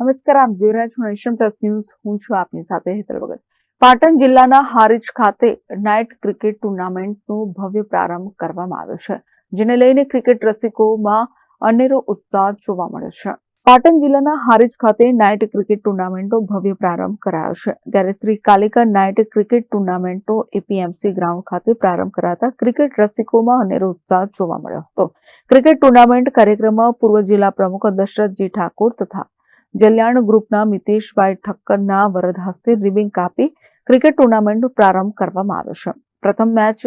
નમસ્કાર, આપ જોઈ રહ્યા છો નેશન પ્લસ હું છું આપની સાથે હેતલ વગર પાટણ જિલ્લાના હારીજ ખાતે નાઇટ ક્રિકેટ ટુર્નામેન્ટનો ભવ્ય પ્રારંભ કરવામાં આવ્યો છે, જેને લઈને ક્રિકેટ રસિકોમાં અનેરો ઉત્સાહ જોવા મળ્યો છે. પાટણ જિલ્લાના હારીજ ખાતે નાઇટ ક્રિકેટ ટુર્નામેન્ટનો ભવ્ય પ્રારંભ કરાયો છે ત્યારે શ્રી કાલિકા નાઇટ ક્રિકેટ ટુર્નામેન્ટનો એપીએમસી ગ્રાઉન્ડ ખાતે પ્રારંભ કરાતા ક્રિકેટ રસિકોમાં અનેરો ઉત્સાહ જોવા મળ્યો હતો. ક્રિકેટ ટુર્નામેન્ટ કાર્યક્રમમાં પૂર્વ જિલ્લા પ્રમુખ દશરથજી ઠાકોર તથા જલ્યાણ ગ્રુપના મિતેશભાઈ ઠક્કરના વરદ હસ્તે રિબિંગ કાપી ક્રિકેટ ટુર્નામેન્ટનો પ્રારંભ કરવામાં આવ્યો છે. પ્રથમ મેચ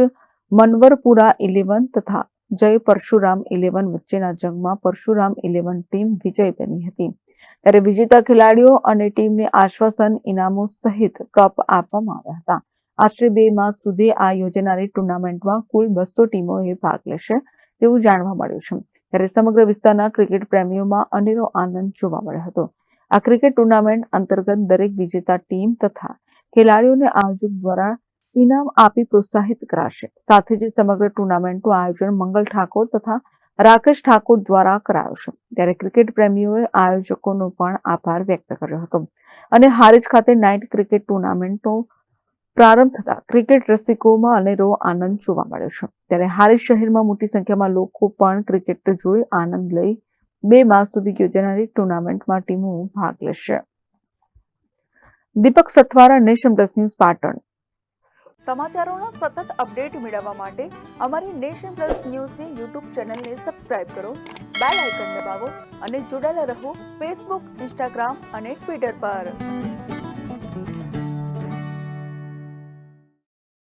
મનવરપુરા ઇલેવન તથા જય પરશુરામ ઇલેવન વચ્ચેના જંગમાં પરશુરામ ઇલેવન ટીમ વિજય બની હતી. ત્યારે વિજેતા ખેલાડીઓ અને ટીમને આશ્વાસન ઇનામો સહિત કપ આપવામાં આવ્યા હતા. આશરે બે માસ સુધી આ યોજાનારી ટુર્નામેન્ટમાં કુલ બસો ટીમોએ ભાગ લેશે તેવું જાણવા મળ્યું છે. ત્યારે સમગ્ર વિસ્તારના ક્રિકેટ પ્રેમીઓમાં અનેરો આનંદ જોવા મળ્યો હતો. આ ક્રિકેટ ટુર્નામેન્ટ અંતર્ગત દરેક વિજેતા ટીમ તથા ખેલાડીઓને આયોજક દ્વારા ઇનામ આપી પ્રોત્સાહિત કરાશે. સાથે જ સમગ્ર ટુર્નામેન્ટનું આયોજન મંગલ ઠાકોર તથા રાકેશ ઠાકોર દ્વારા કરાયો છે. ત્યારે ક્રિકેટ પ્રેમીઓએ આયોજકોનો પણ આભાર વ્યક્ત કર્યો હતો. અને હારીજ ખાતે નાઇટ ક્રિકેટ ટુર્નામેન્ટનો પ્રારંભ થતા ક્રિકેટ રસિકોમાં અનેરો આનંદ જોવા મળ્યો છે. ત્યારે હારીજ શહેરમાં મોટી સંખ્યામાં લોકો પણ ક્રિકેટ જોઈ આનંદ લઈ બે માસ સુધી યોજાનારી ટુર્નામેન્ટમાં ટીમો ભાગ લેશે. Deepak Sathwara, nation plus news Patan. સમાચારોના સતત અપડેટ મેળવવા માટે અમારી નેશન પ્લસ ન્યૂઝની યુટ્યુબ ચેનલને સબસ્ક્રાઇબ કરો, બેલ આઇકન દબાવો અને જોડાયેલા રહો ફેસબુક, ઇન્સ્ટાગ્રામ અને ટ્વિટર પર.